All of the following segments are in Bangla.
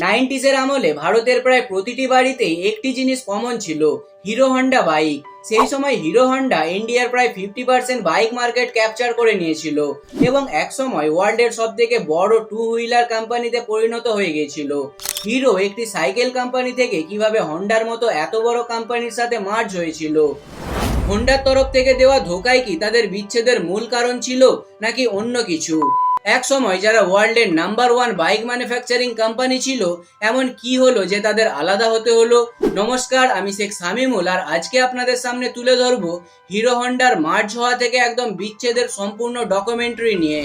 নাইনটিসের আমলে ভারতের প্রায় প্রতিটি বাড়িতেই একটি জিনিস কমন ছিল, হিরো হন্ডা বাইক। সেই সময় হিরো হন্ডা ইন্ডিয়ার প্রায় fifty percent bike market capture করে নিয়েছিল এবং এক একসময় ওয়ার্ল্ডের সব থেকে বড় টু হুইলার কোম্পানিতে পরিণত হয়ে গিয়েছিল। হিরো একটি সাইকেল কোম্পানি থেকে কীভাবে হন্ডার মতো এত বড় কোম্পানির সাথে মার্জ হয়েছিল? হোন্ডার তরফ থেকে দেওয়া ধোকাই কি তাদের বিচ্ছেদের মূল কারণ ছিল নাকি অন্য কিছু? এক সময় যারা ওয়ার্ল্ডের number one bike manufacturing company ছিল, এমন কি হলো যে তাদের আলাদা হতে হলো? নমস্কার, আমি শেখ সামিমুল আর আজকে আপনাদের সামনে তুলে ধরবো হিরো হন্ডার মার্চ হওয়া থেকে একদম বিচ্ছেদের সম্পূর্ণ ডকুমেন্টারি নিয়ে।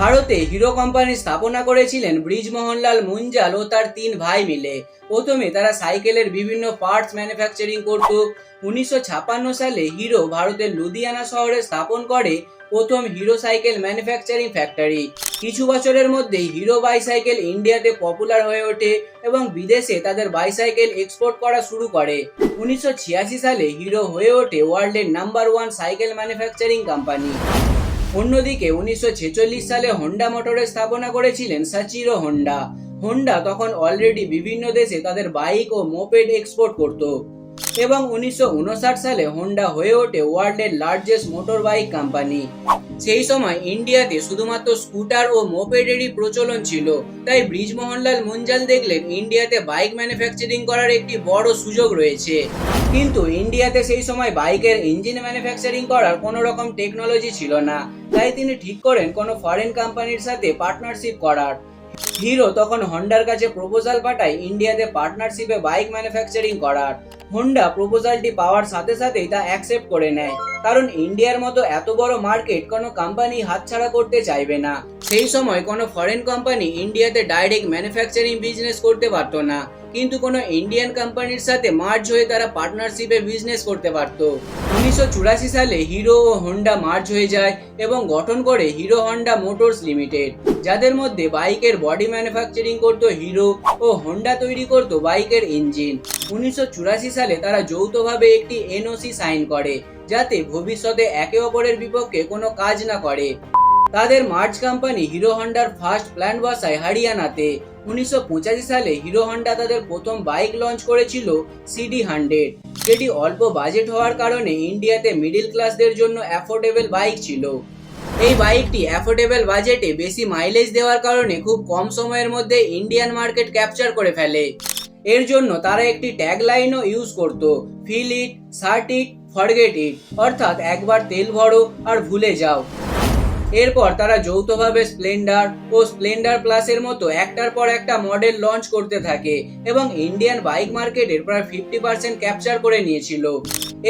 ভারতে হিরো কোম্পানি স্থাপনা করেছিলেন ব্রিজমোহনলাল মুঞ্জাল ও তার তিন ভাই মিলে। প্রথমে তারা সাইকেলের বিভিন্ন পার্টস ম্যানুফ্যাকচারিং করত। উনিশশো ছাপ্পান্ন সালে হিরো ভারতের লুধিয়ানা শহরে স্থাপন করে প্রথম হিরো সাইকেল ম্যানুফ্যাকচারিং ফ্যাক্টরি কিছু বছরের মধ্যেই হিরো বাইসাইকেল ইন্ডিয়াতে পপুলার হয়ে ওঠে এবং বিদেশে তাদের বাইসাইকেল এক্সপোর্ট করা শুরু করে। উনিশশো ছিয়াশি সালে হিরো হয়ে ওঠে ওয়ার্ল্ডের number one cycle manufacturing company অন্যদিকে উনিশশো ছেচল্লিশ সালে হন্ডা মোটরের স্থাপনা করেছিলেন সাচিরো হন্ডা হন্ডা তখন অলরেডি বিভিন্ন দেশে তাদের বাইক ও মোপেড এক্সপোর্ট করত। এবং উনিশশো উনষাট সালে হোন্ডা হয়ে ওঠে ওয়ার্ল্ডের লার্জেস্ট মোটর বাইক কোম্পানি সেই সময় ইন্ডিয়াতে শুধুমাত্র স্কুটার ও মোপেডেরই প্রচলন ছিল। তাই ব্রিজমোহনলাল মুঞ্জাল দেখলেন ইন্ডিয়াতে বাইক ম্যানুফ্যাকচারিং করার একটি বড় সুযোগ রয়েছে। কিন্তু ইন্ডিয়াতে সেই সময় বাইকের ইঞ্জিন ম্যানুফ্যাকচারিং করার কোনো রকম টেকনোলজি ছিল না। তাই তিনি ঠিক করেন কোনো ফরেন কোম্পানির সাথে পার্টনারশিপ করার। হিরো তখন হন্ডার কাছে প্রপোজাল পাঠায় ইন্ডিয়াতে পার্টনারশিপে বাইক ম্যানুফ্যাকচারিং করার। হোন্ডা প্রপোজালটি পাওয়ার সাথে সাথেই তা অ্যাকসেপ্ট করে নেয়। কারণ ইন্ডিয়ার মতো এত বড় মার্কেট কোনো কোম্পানি হাতছাড়া করতে চাইবে না। সেই সময় কোনো ফরেন কোম্পানি ইন্ডিয়াতে ডাইরেক্ট ম্যানুফ্যাকচারিং বিজনেস করতে পারতো না। কিন্তু কোনো ইন্ডিয়ান কোম্পানির সাথে মার্জ হয়ে তারা পার্টনারশিপে বিজনেস করতে পারত। উনিশশো চুরাশি সালে হিরো ও হন্ডা মার্জ হয়ে যায় এবং গঠন করে হিরো হন্ডা মোটরস লিমিটেড, যাদের মধ্যে বাইকের বডি ম্যানুফ্যাকচারিং করত হিরো ও হন্ডা তৈরি করত বাইকের ইঞ্জিন। উনিশশো চুরাশি সালে তারা যৌথভাবে একটি এনওসি সাইন করে, যাতে ভবিষ্যতে একে অপরের বিপক্ষে কোনো কাজ না করে। তাদের মার্চ কোম্পানি হিরো হন্ডার ফার্স্ট প্ল্যান্ট বসায় হরিয়ানাতে। উনিশশো সালে হিরো হন্ডা তাদের প্রথম বাইক লঞ্চ করেছিল সিডি হান্ড্রেড। যেটি অল্প বাজেট হওয়ার কারণে ইন্ডিয়াতে মিডিল ক্লাসদের জন্য অ্যাফোর্ডেবল বাইক ছিল। এই বাইকটি অ্যাফোর্ডেবল বাজেটে বেশি মাইলেজ দেওয়ার কারণে খুব কম সময়ের মধ্যে ইন্ডিয়ান মার্কেট ক্যাপচার করে ফেলে। এর জন্য তারা একটি ট্যাগ লাইনও ইউজ করত fill it shut it forget it অর্থাৎ একবার তেল ভরো আর ভুলে যাও। এরপর তারা যৌথভাবে স্প্লেন্ডার ও স্প্লেন্ডার প্লাসের মতো একটার পর একটা মডেল লঞ্চ করতে থাকে এবং ইন্ডিয়ান বাইক মার্কেটের প্রায় ফিফটি পার্সেন্ট ক্যাপচার করে নিয়েছিল।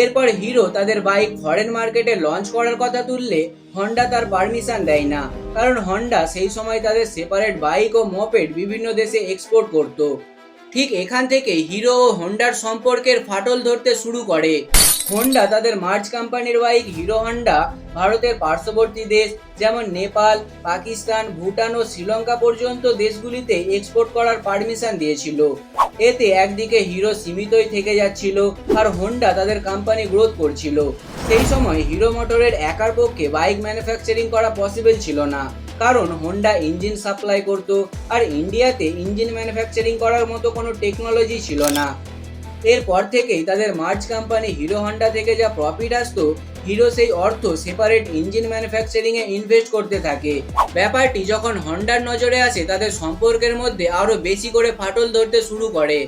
এরপর হিরো তাদের বাইক ফরেন মার্কেটে লঞ্চ করার কথা তুললে হন্ডা তার পারমিশন দেয় না, কারণ হন্ডা সেই সময় তাদের সেপারেট বাইক ও মপেড বিভিন্ন দেশে এক্সপোর্ট করত। ঠিক এখান থেকে হিরো ও হন্ডার সম্পর্কের ফাটল ধরতে শুরু করে। হোন্ডা, তাদের মার্চ কোম্পানির বাইক হিরো হন্ডা, ভারতের পার্শ্ববর্তী দেশ, যেমন নেপাল, পাকিস্তান, ভুটান ও শ্রীলঙ্কা পর্যন্ত দেশগুলিতে এক্সপোর্ট করার পারমিশন দিয়েছিল। এতে একদিকে হিরো সীমিতই থেকে যাচ্ছিল, আর হোন্ডা তাদের কোম্পানি গ্রোথ করছিল। সেই সময় হিরো মোটরের একার পক্ষে বাইক ম্যানুফ্যাকচারিং করা পসিবল ছিল না, কারণ হোন্ডা ইঞ্জিন সাপ্লাই করত, আর ইন্ডিয়াতে ইঞ্জিন ম্যানুফ্যাকচারিং করার মতো কোনো টেকনোলজি ছিল না। এরপর থেকেই তাদের মার্চ কোম্পানি হিরো হন্ডা থেকে যা প্রফিট আসতো, হিরো সেই অর্থ সেপারেট ইঞ্জিন ম্যানুফ্যাকচারিং এ ইনভেস্ট করতে থাকে। ব্যাপারটি যখন হন্ডার নজরে আসে, তাদের সম্পর্কের মধ্যে আরও বেশি করে ফাটল ধরতে শুরু করে।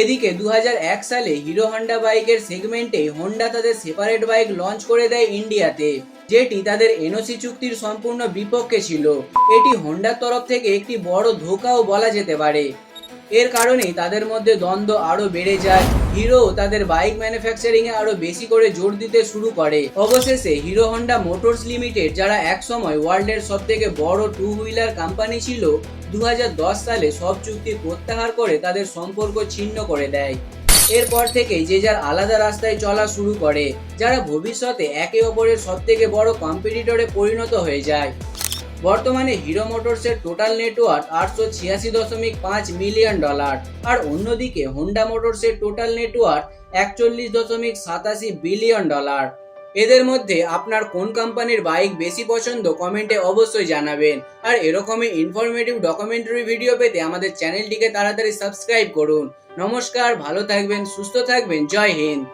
এদিকে দু হাজার এক সালে হিরো হন্ডা বাইকের সেগমেন্টে হন্ডা তাদের সেপারেট বাইক লঞ্চ করে দেয় ইন্ডিয়াতে, যেটি তাদের এনওসি চুক্তির সম্পূর্ণ বিপক্ষে ছিল। এটি হন্ডার তরফ থেকে একটি বড় ধোকাও বলা যেতে পারে। এর কারণেই তাদের মধ্যে দ্বন্দ্ব আরও বেড়ে যায়। হিরো তাদের বাইক ম্যানুফ্যাকচারিং এ আরও বেশি করে জোর দিতে শুরু করে। অবশেষে হিরো হন্ডা মোটরস লিমিটেড, যারা একসময় ওয়ার্ল্ডের সব থেকে বড় টু হুইলার কোম্পানি ছিল দু হাজার দশ সালে সব চুক্তি প্রত্যাহার করে তাদের সম্পর্ক ছিন্ন করে দেয়। এরপর থেকে যে যার আলাদা রাস্তায় চলা শুরু করে, যারা ভবিষ্যতে একে অপরের সব থেকে বড় কম্পিটিটরে পরিণত হয়ে যায়। বর্তমানে হিরো মোটরসের টোটাল নেটওয়ার্ক আটশো ছিয়াশি দশমিক পাঁচ মিলিয়ন ডলার। আর অন্যদিকে হোন্ডা মোটরসের টোটাল নেটওয়ার্ক একচল্লিশ দশমিক সাতাশি বিলিয়ন ডলার। এদের মধ্যে আপনার কোন কোম্পানির বাইক বেশি পছন্দ কমেন্টে অবশ্যই জানাবেন। আর এরকমই ইনফরমেটিভ ডকুমেন্টারি ভিডিও পেতে আমাদের চ্যানেলটিকে তাড়াতাড়ি সাবস্ক্রাইব করুন। নমস্কার, ভালো থাকবেন, সুস্থ থাকবেন, জয় হিন্দ।